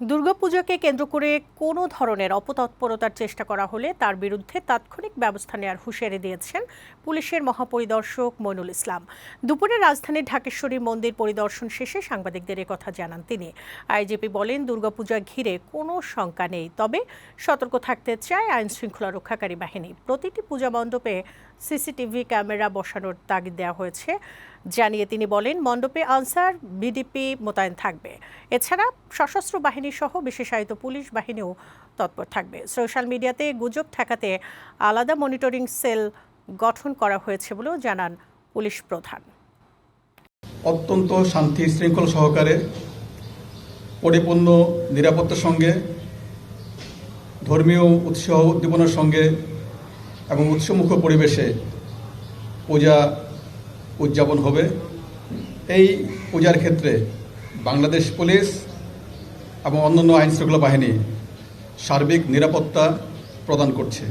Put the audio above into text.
দুর্গাপূজাকে কেন্দ্র করে কোনো ধরনের অপতৎপরতার চেষ্টা করা হলে তার বিরুদ্ধে তাৎক্ষণিক ব্যবস্থা নেওয়ার হুঁশিয়ারি দিয়েছেন পুলিশের মহাপরিদর্শক মইনুল ইসলাম। দুপুরে রাজধানীর ঢাকেশ্বরী মন্দির পরিদর্শন শেষে সাংবাদিকদের কথা জানান তিনি। আইজিপি বলেন, দুর্গাপূজা ঘিরে কোনো শঙ্কা নেই, তবে সতর্ক থাকতে চায় আইন শৃঙ্খলা রক্ষাকারী বাহিনী। প্রতিটি পূজা মণ্ডপে সিসিটিভি ক্যামেরা বসানোর তাগিদ দেওয়া হয়েছে। জানিয়ে তিনি বলেন, মণ্ডপে আনসার, বিডিপি মোতায়েন থাকবে। এছাড়া সশস্ত্র বাহিনী সহ বিশেষায়িত পুলিশ বাহিনীও তৎপর থাকবে। সোশ্যাল মিডিয়াতে গুজব ঠেকাতে আলাদা মনিটরিং সেল গঠন করা হয়েছে বলেও জানান পুলিশ প্রধান। অত্যন্ত শান্তি শৃঙ্খল সহকারে পরিপূর্ণ নিরাপত্তার সঙ্গে, ধর্মীয় উৎসাহ উদ্দীপনার সঙ্গে এবং উৎসমুখ পরিবেশে পূজা উদযাপন হবে। এই পূজার ক্ষেত্রে বাংলাদেশ পুলিশ এবং অন্যান্য আইনশৃঙ্খলা বাহিনী সার্বিক নিরাপত্তা প্রদান করছে।